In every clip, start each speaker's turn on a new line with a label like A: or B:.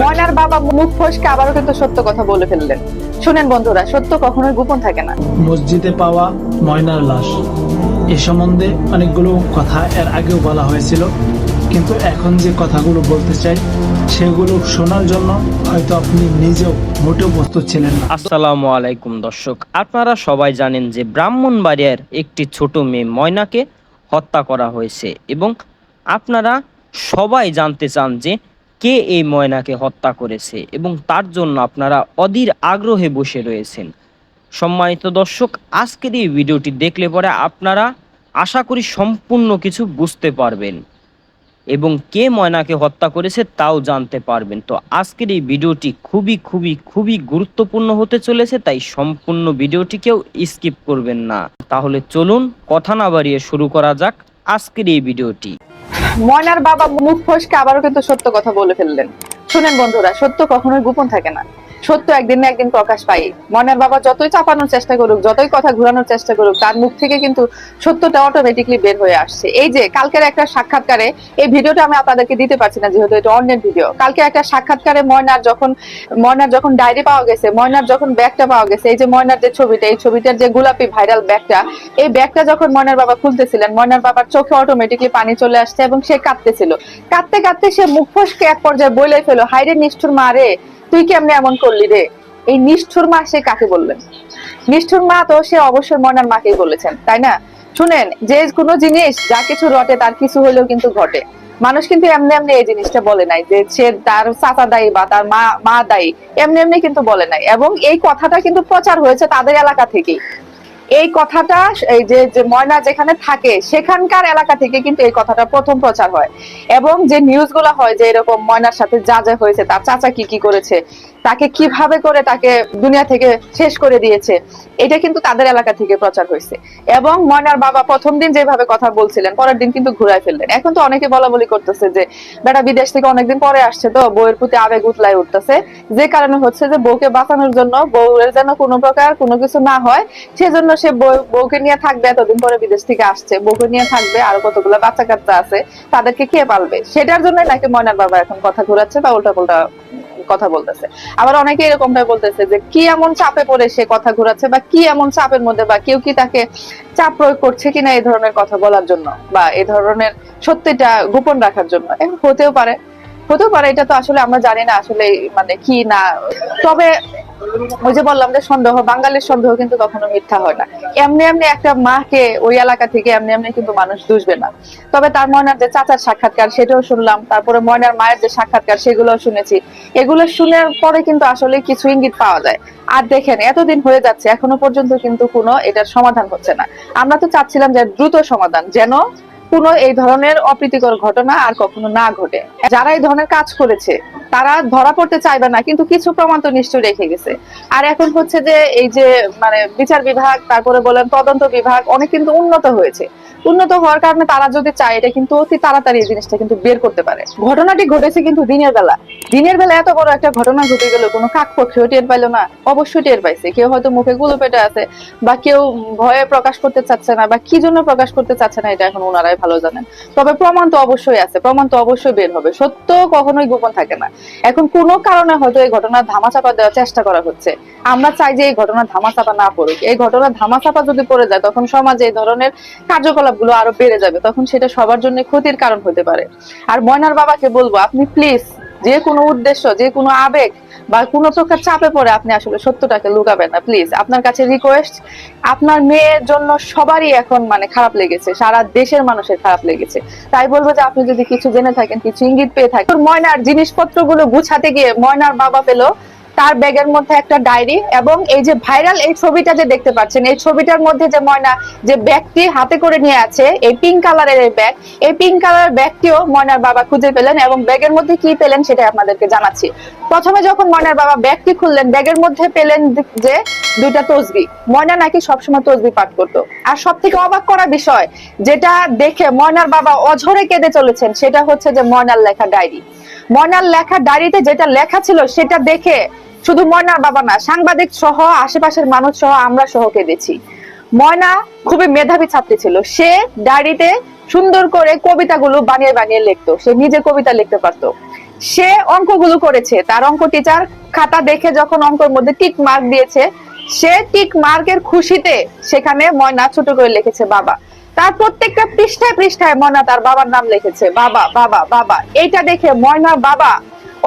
A: ময়নার বাবা মুখ ফসকে আবারও কিন্তু সত্য কথা বলে ফেললেন। শুনেন বন্ধুরা সত্য কখনোই গোপন থাকে না।
B: মসজিদে পাওয়া ময়নার লাশ। এ সম্বন্ধে অনেকগুলো কথা এর আগেও বলা হয়েছিল। কিন্তু এখন যে কথাগুলো বলতে চাই, সেগুলো শোনার জন্য হয়তো আপনি নিজেও মোটেও প্রস্তুত ছিলেন না।
C: আসসালামু আলাইকুম দর্শক, আপনারা সবাই জানেন যে ব্রাহ্মণবাড়িয়ার একটি ছোট মেয়ে ময়নাকে হত্যা করা হয়েছে এবং আপনারা সবাই জানতে চান যে কে এই ময়নাকে হত্যা করেছে এবং তার জন্য আপনারা অধীর আগ্রহে বসে রয়েছেন। সম্মানিত দর্শক, আজকের এই ভিডিওটি দেখলে পরে আপনারা আশা করি সম্পূর্ণ কিছু বুঝতে পারবেন। এবং কে ময়নাকে হত্যা করেছে তাও জানতে পারবেন। তো আজকের এই ভিডিওটি খুবই খুবই খুবই গুরুত্বপূর্ণ হতে চলেছে, তাই সম্পূর্ণ ভিডিওটিকেও স্কিপ করবেন না। তাহলে চলুন, কথা না বাড়িয়ে শুরু করা যাক আজকের এই ভিডিওটি।
A: ময়নার বাবা মুখ ফসকে আবারও কিন্তু সত্য কথা বলে ফেললেন। শুনেন বন্ধুরা, সত্য কখনোই গোপন থাকে না। সত্য একদিন না একদিন প্রকাশ পাই। ময়নার বাবা যতই চাপানোর চেষ্টা করুক, যতই কথা ঘোরানোর চেষ্টা করুক, তার মুখ থেকে কিন্তু সত্যটা অটোমেটিকলি বের হয়ে আসছে। এই যে, কালকের একটা সাক্ষাৎকারে, এই ভিডিওটা আমি আপনাদেরকে দিতে পারছি না, যেহেতু এটা অন্যের ভিডিও। কালকে একটা সাক্ষাৎকারে ময়নার যখন ময়নার যখন ডায়েরি পাওয়া গেছে, ময়নার যখন ব্যাগটা পাওয়া গেছে, এই যে ময়নার যে ছবিটা, এই ছবিটার যে গোলাপি ভাইরাল ব্যাগটা, এই ব্যাগটা যখন ময়নার বাবা খুলতেছিলেন, ময়নার বাবার চোখে অটোমেটিকলি পানি চলে আসছে এবং সে কাঁদতেছিল। কাঁদতে কাঁদতে সে মুখ ফসকে এক পর্যায়ে বলে ফেলো হাইরে নিষ্ঠুর মা রে তুই কেমনে এমন করলি রে? এই নিষ্ঠুর মা সে কাকে বললেন? নিষ্ঠুর মা তো সে অবশ্যই মনার মাকে বলেছেন, তাই না? শুনেন, যে কোনো জিনিস, যা কিছু রটে, তার কিছু হলেও কিন্তু ঘটে। মানুষ কিন্তু এমনি এমনি এই জিনিসটা বলে নাই যে সে তার চাচা দায়ী বা তার মা মা দায়ী, এমনি এমনি কিন্তু বলে নাই। এবং এই কথাটা কিন্তু প্রচার হয়েছে তাদের এলাকা থেকেই। এই কথাটা, এই যে ময়না যেখানে থাকে, সেখানকার এলাকা থেকে কিন্তু এই কথাটা প্রথম প্রচার হয়। এবং যে নিউজগুলো হয় যে এরকম ময়নার সাথে যা যা হয়েছে, তার চাচা কি কি করেছে তাকে কীভাবে করে তাকে দুনিয়া থেকে শেষ করে দিয়েছে, এটা কিন্তু তাদের এলাকা থেকে প্রচার হয়েছে। এবং ময়নার বাবা প্রথম দিন যেভাবে কথা বলছিলেন, পরের দিন কিন্তু ঘুরাই ফেললেন। এখন তো অনেকে বলা বলি করতেছে যে, বেটা, বিদেশ থেকে অনেকদিন পরে আসছে তো, বউয়ের প্রতি আবেগ উতলায় উঠতেছে। যে কারণে হচ্ছে যে, বউকে বাঁচানোর জন্য বউয়ের যেন কোনো প্রকার কোনো কিছু না হয়, সেজন্য সে বউ- বউকে নিয়ে থাকবে, এতদিন পরে বিদেশ থেকে আসছে। বউকে নিয়ে থাকবে, আর কতগুলো বাচ্চা কাচ্চা আছে, তাদেরকে কে পালবে? সেটার জন্য নাকি ময়নার বাবা এখন কথা ঘুরাচ্ছে বা উল্টা পাল্টা কথা বলতেছে। আবার অনেকে এরকমটা বলতেছে যে, কি এমন চাপে পড়ে সে কথা ঘুরাচ্ছে বা কি এমন চাপের মধ্যে বা কেউ কি তাকে চাপ প্রয়োগ করছে কিনা এই ধরনের কথা বলার জন্য বা এই ধরনের সত্যিটা গোপন রাখার জন্য। হতেও পারে। হতেও পারে, এটা তো আসলে আমরা জানি না আসলে মানে কি না। তবে ওই যে বললাম যে সন্দেহ, বাঙালির সন্দেহ কিন্তু কখনো মিথ্যা হয় না। এমনি এমনি একটা মাকে ওই এলাকা থেকে এমনি এমনি কিন্তু মানুষ দুষবে না। তবে তার ময়নার যে চাচার সাক্ষাৎকার, সেটাও শুনলাম। তারপরে ময়নার মায়ের যে সাক্ষাৎকার সেগুলো শুনেছি। এগুলো শুনের পরে কিন্তু আসলে কিছু ইঙ্গিত পাওয়া যায়। আর দেখেন, এতদিন হয়ে যাচ্ছে, এখনও পর্যন্ত কিন্তু কোনো এটার সমাধান হচ্ছে না। আমরা তো চাচ্ছিলাম যে দ্রুত সমাধান, যেন কোনো এই ধরনের অপ্রীতিকর ঘটনা আর কখনো না ঘটে। যারা এই ধরনের কাজ করেছে তারা ধরা পড়তে চাইবে না, কিন্তু কিছু প্রমাণ তো নিশ্চয়ই রেখে গেছে। আর এখন হচ্ছে যে এই যে মানে বিচার বিভাগ, তারপরে বলেন তদন্ত বিভাগ, অনেক কিন্তু উন্নত হয়েছে। উন্নত হওয়ার কারণে তারা যদি চায়, এটা কিন্তু অতি তাড়াতাড়ি এই জিনিসটা কিন্তু বের করতে পারে। ঘটনাটি ঘটেছে কিন্তু দিনের বেলা। দিনের বেলা এত বড় একটা ঘটনা ঘটে গেল, কোনো কাক পক্ষেও টের পাইলো না, অবশ্যই টের পাইছে। কেউ হয়তো মুখে গুলো পেটে আছে, বা কেউ ভয়ে প্রকাশ করতে চাচ্ছে না, বা কি জন্য প্রকাশ করতে চাচ্ছে না, এটা এখন ওনারাই ভালো জানেন। তবে প্রমাণ তো অবশ্যই আছে, প্রমাণ তো অবশ্যই বের হবে। সত্য কখনোই গোপন থাকে না। এখন কোনো কারণে হয়তো এই ঘটনার ধামাচাপা দেওয়ার চেষ্টা করা হচ্ছে। আমরা চাই যে এই ঘটনা ধামাচাপা না পড়ুক। এই ঘটনা ধামাচাপা যদি পড়ে যায়, তখন সমাজে এই ধরনের কার্যকলাপগুলো আরও বেড়ে যাবে। তখন সেটা সবার জন্য ক্ষতির কারণ হতে পারে। আর ময়নার বাবাকে বলব, আপনি প্লিজ যে কোনো উদ্দেশ্য, যে কোনো আবেগ বা কোনো প্রকার চাপে পড়ে আপনি আসলে সত্যটাকে লুকাবেন না। প্লিজ আপনার কাছে রিকোয়েস্ট আপনার মেয়ের জন্য সবারই এখন মানে খারাপ লেগেছে, সারা দেশের মানুষের খারাপ লেগেছে। তাই বলব যে আপনি যদি কিছু জেনে থাকেন, কিছু ইঙ্গিত পেয়ে থাকেন, ময়নার জিনিসপত্রগুলো গুছাতে গিয়ে ময়নার বাবা পেল তার ব্যাগের মধ্যে একটা ডায়েরি এবং এই যে ভাইরাল এই ছবিটা যে দেখতে পাচ্ছেন, এই ছবিটার মধ্যে যে ময়না যে ব্যাগটি হাতে করে নিয়ে আছে, এই পিঙ্ক কালারের এই ব্যাগ এই পিঙ্ক কালারের ব্যাগটিও ময়নার বাবা খুঁজে পেলেন এবং ব্যাগের মধ্যে কি পেলেন সেটা আপনাদেরকে জানাচ্ছি। প্রথমে যখন ময়নার বাবা ব্যাগটি খুললেন, ব্যাগের মধ্যে পেলেন যে দুইটা তসবি। ময়না নাকি সবসময় তসবি পাঠ করতো। আর সব থেকে অবাক করা বিষয়, যেটা দেখে ময়নার বাবা অঝরে কেঁদে চলেছেন, সেটা হচ্ছে যে ময়নার লেখা ডায়েরি। ময়নার লেখা ডায়েরিতে যেটা লেখা ছিল সেটা দেখে শুধু ময়নার বাবা না, সাংবাদিক সহ, আশেপাশের মানুষ সহ আমরা সহ কেঁদেছি ময়না খুবই মেধাবী ছাত্রী ছিল। সে ডায়েরিতে সুন্দর করে কবিতাগুলো বানিয়ে বানিয়ে লিখতো। সে নিজে কবিতা লিখতে পারতো। সে অঙ্কগুলো করেছে। তার অঙ্ক টিচার খাতা দেখে যখন অঙ্কের মধ্যে টিক মার্ক দিয়েছে, সে টিক মার্কের খুশিতে সেখানে ময়না ছোট করে লিখেছে, বাবা তার প্রত্যেকটা পৃষ্ঠায় পৃষ্ঠায় ময়না তার বাবার নাম লিখেছে। বাবা বাবা বাবা। এইটা দেখে ময়নার বাবা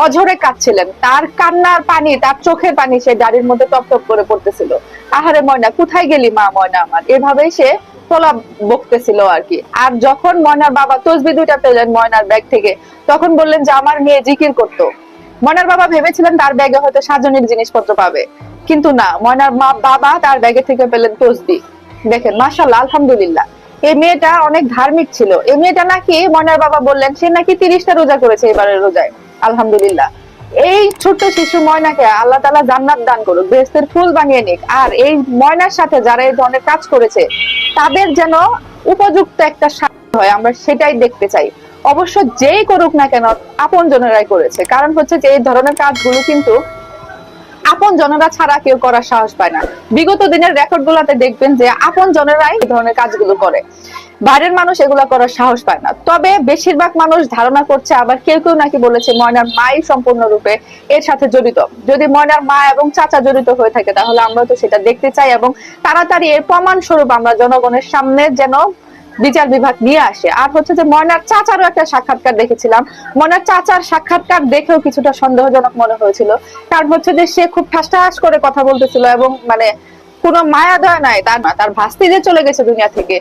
A: অঝরে কাঁদছিলেন। তার কান্নার পানি, তার চোখের পানি সে গাড়ির মধ্যে টপ টপ করে পড়তেছিল। আহারে ময়না, কোথায় গেলি মা ময়না আমার? এভাবেই সে তোলা বকতেছিল আর কি। আর যখন ময়নার বাবা তসবি দুইটা পেলেন ময়নার ব্যাগ থেকে, তখন বললেন যে, আমার মেয়ে জিকির করতো। ময়নার বাবা ভেবেছিলেন তার ব্যাগে হয়তো সাজনের জিনিসপত্র পাবে। কিন্তু না, ময়নার মা, বাবা তার ব্যাগে থেকে পেলেন তসবি। দেখেন মাশাল্লাহ আলহামদুলিল্লাহ। এই মেয়েটা অনেক ধার্মিক ছিল। এই মেয়েটা নাকি ময়নার বাবা বললেন, সে নাকি তিরিশটা রোজা করেছে এবারের রোজায়। আলহামদুলিল্লাহ। এই ছোট্ট শিশু ময়নাকে আল্লাহ তালা জান্নাত দান করুক, বেহেস্তের ফুল বানিয়ে নিক। আর এই ময়নার সাথে যারা এই ধরনের কাজ করেছে, তাদের যেন উপযুক্ত একটা হয়, আমরা সেটাই দেখতে চাই। অবশ্য যেই করুক না কেন আপন জনেরাই করেছে। কারণ হচ্ছে যে এই ধরনের কাজগুলো কিন্তু আপন জনেরা ছাড়া কেউ করার সাহস পায় না। বিগত দিনের রেকর্ড গুলাতে দেখবেন যে আপন জনেরাই এই ধরনের কাজগুলো করে। বাইরের মানুষ এগুলা করার সাহস পায় না। তবে বেশিরভাগ মানুষ ধারণা করছে আবার কেউ কেউ নাকি বলেছে, ময়নার মাই সম্পূর্ণরূপে এর সাথে জড়িত। যদি ময়নার মা এবং চাচা জড়িত হয়ে থাকে, তাহলে আমরা তো সেটা দেখতে চাই এবং তাড়াতাড়ি এর প্রমাণ স্বরূপ আমরা জনগণের সামনে যেন বিচার বিভাগ নিয়ে আসে। আর হচ্ছে যে ময়নার চাচারও একটা সাক্ষাৎকার দেখেছিলাম। ময়নার চাচার সাক্ষাৎকার দেখেও কিছুটা সন্দেহজনক মনে হয়েছিল। কারণ হচ্ছে যে সে খুব ঠাস করে কথা বলতেছিল এবং মানে কোনো মায়া দয়া নাই তার না তার ভাস্তি যে চলে গেছে দুনিয়া থেকে,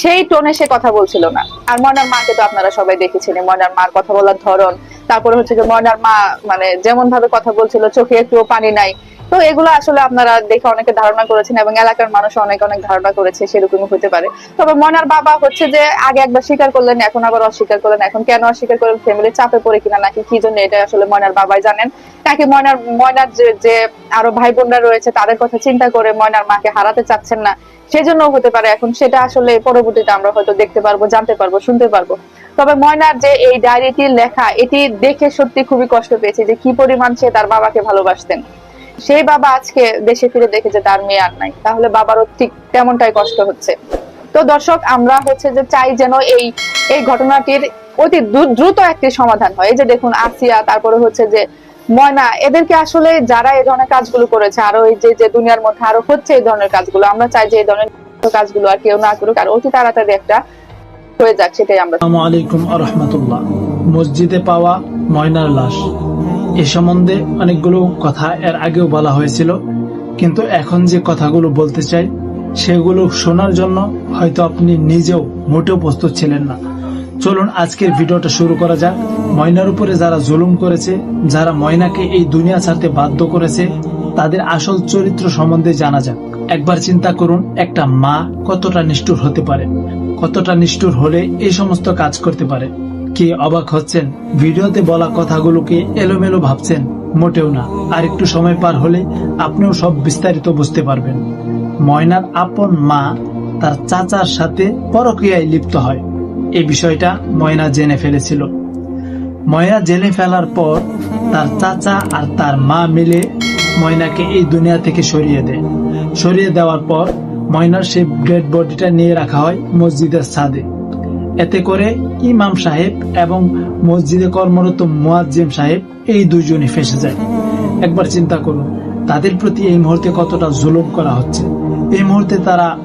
A: সেই টোনে সে কথা বলছিল না। আর ময়নার মাকে তো আপনারা সবাই দেখেছেন, ময়নার মার কথা বলার ধরন। তারপরে হচ্ছে যে ময়নার মা মানে যেমন ভাবে কথা বলছিল, চোখে একটুও পানি নাই। তো এগুলো আসলে আপনারা দেখে অনেকে ধারণা করেছেন এবং এলাকার মানুষ অনেক অনেক ধারণা করেছে সেরকমই হতে পারে। তবে ময়নার বাবা হচ্ছে যে আগে একবার স্বীকার করলেন, এখন আবার অস্বীকার করলেন। এখন কেন অস্বীকার করলেন? ফ্যামিলির চাপে পড়ে কিনা নাকি? কি জন্য? এটা আসলে ময়নার বাবাই জানেন। নাকি ময়নার ময়নার যে আরও ভাই বোনরা রয়েছে, তাদের কথা চিন্তা করে ময়নার মাকে হারাতে চাচ্ছেন না। সেজন্য হতে পারে। এখন সেটা আসলে পরবর্তীতে আমরা হয়তো দেখতে পারব, জানতে পারব, শুনতে পারব। তবে ময়নার যে এই ডায়েরিটি লেখা, এটি দেখে সত্যি খুবই কষ্ট পেয়েছে যে কি পরিমাণ সে তার বাবাকে ভালোবাসতেন। সেই বাবা আজকে দেশে ফিরে দেখে যে তার মেয়ে আর নাই। তাহলে বাবারও ঠিক তেমনটাই কষ্ট হচ্ছে। তো দর্শক, আমরা হচ্ছে যে চাই যেন এই এই ঘটনাটির অতি দ্রুত একটি সমাধান হয়। এই যে দেখুন, আসিয়া, তারপরে হচ্ছে যে ময়না, এদেরকে আসলে যারা এই ধরনের কাজগুলো করেছে, আরও এই যে যে দুনিয়ার মধ্যে আরও হচ্ছে এই ধরনের কাজগুলো, আমরা চাই যে এই ধরনের কাজগুলো আর কেউ না করুক, আর অতি তাড়াতাড়ি একটা হয়ে যাক, সেটাই আমরা
B: আসসালামু আলাইকুম আরহামতুল্লাহ মসজিদে পাওয়া ময়নার লাশ। এ সম্বন্ধে অনেকগুলো কথা এর আগেও বলা হয়েছিল, কিন্তু এখন যে কথাগুলো বলতে চাই, সেগুলো শোনার জন্য হয়তো আপনি নিজেও মোটেও প্রস্তুত ছিলেন না। চলুন আজকের ভিডিওটা শুরু করা যাক। ময়নার উপরে যারা জুলুম করেছে, যারা ময়নাকে এই দুনিয়া ছাড়তে বাধ্য করেছে, তাদের আসল চরিত্র সম্বন্ধে জানা যাক। একবার চিন্তা করুন, একটা মা কতটা নিষ্ঠুর হতে পারে, কতটা নিষ্ঠুর হলে এই সমস্ত কাজ করতে পারে। কি অবাক হচ্ছেন? ভিডিওতে বলা কথাগুলোকে এলোমেলো ভাবছেন, মোটেও না। আর একটু সময় পার হলে আপনিও সব বিস্তারিত বুঝতে পারবেন। ময়নার আপন মা তার চাচার সাথে পরক্রিয়ায় লিপ্ত হয়। এই বিষয়টা ময়না জেনে ফেলেছিল। ময়না জেনে ফেলার পর তার চাচা আর তার মা মিলে ময়নাকে এই দুনিয়া থেকে সরিয়ে দেয়। সরিয়ে দেওয়ার পর ময়নার সেই ডেড বডিটা নিয়ে রাখা হয় মসজিদের ছাদে। এতে করে ইমাম সাহেব এবং মসজিদে কর্মরত মুয়াজ্জিম সাহেব এই দুইজনই ফেসে যায়। একবার চিন্তা করুন, তাদের প্রতি এই মুহূর্তে কতটা জুলুম করা হচ্ছে। এই মুহূর্তে তারা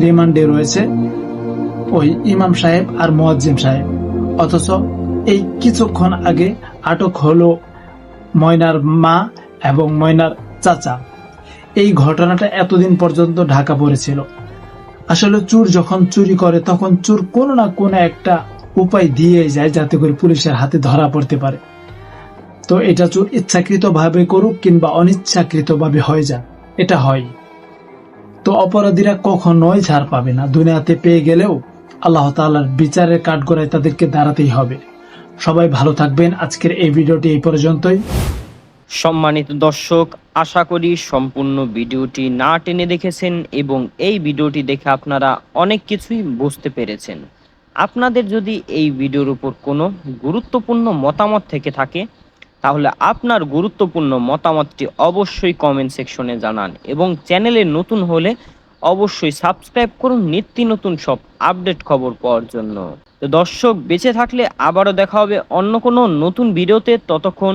B: রিমান্ডে রয়েছে ওই ইমাম সাহেব আর মুয়াজ্জিম সাহেব। অথচ এই কিছুক্ষণ আগে আটক হলো ময়নার মা এবং ময়নার চাচা। এই ঘটনাটা এতদিন পর্যন্ত ঢাকা পড়েছিল। আসলে চোর যখন চুরি করে, তখন চোর কোনো না কোনো একটা উপায় দিয়ে যায় যাতে করে পুলিশের হাতে ধরা পড়তে পারে। তো এটা চোর ইচ্ছাকৃত ভাবে করুক কিংবা অনিচ্ছাকৃত ভাবে হয়ে যাক, এটা হয়। তো অপরাধীরা কখনোই ছাড় পাবে না। দুনিয়াতে পেয়ে গেলেও আল্লাহ তাআলার বিচারের কাঠগড়ায় তাদেরকে দাঁড়াতেই হবে। সবাই ভালো থাকবেন। আজকের এই ভিডিওটি এই পর্যন্তই।
C: সম্মানিত দর্শক, আশা করি সম্পূর্ণ ভিডিওটি না টেনে দেখেছেন এবং এই ভিডিওটি দেখে আপনারা অনেক কিছুই বুঝতে পেরেছেন। আপনাদের যদি এই ভিডিওর উপর কোনো গুরুত্বপূর্ণ মতামত থেকে থাকে, তাহলে আপনার গুরুত্বপূর্ণ মতামতটি অবশ্যই কমেন্ট সেকশনে জানান এবং চ্যানেলে নতুন হলে অবশ্যই সাবস্ক্রাইব করুন নিত্য নতুন সব আপডেট খবর পাওয়ার জন্য। তো দর্শক, বেঁচে থাকলে আবারও দেখা হবে অন্য কোনো নতুন ভিডিওতে। ততক্ষণ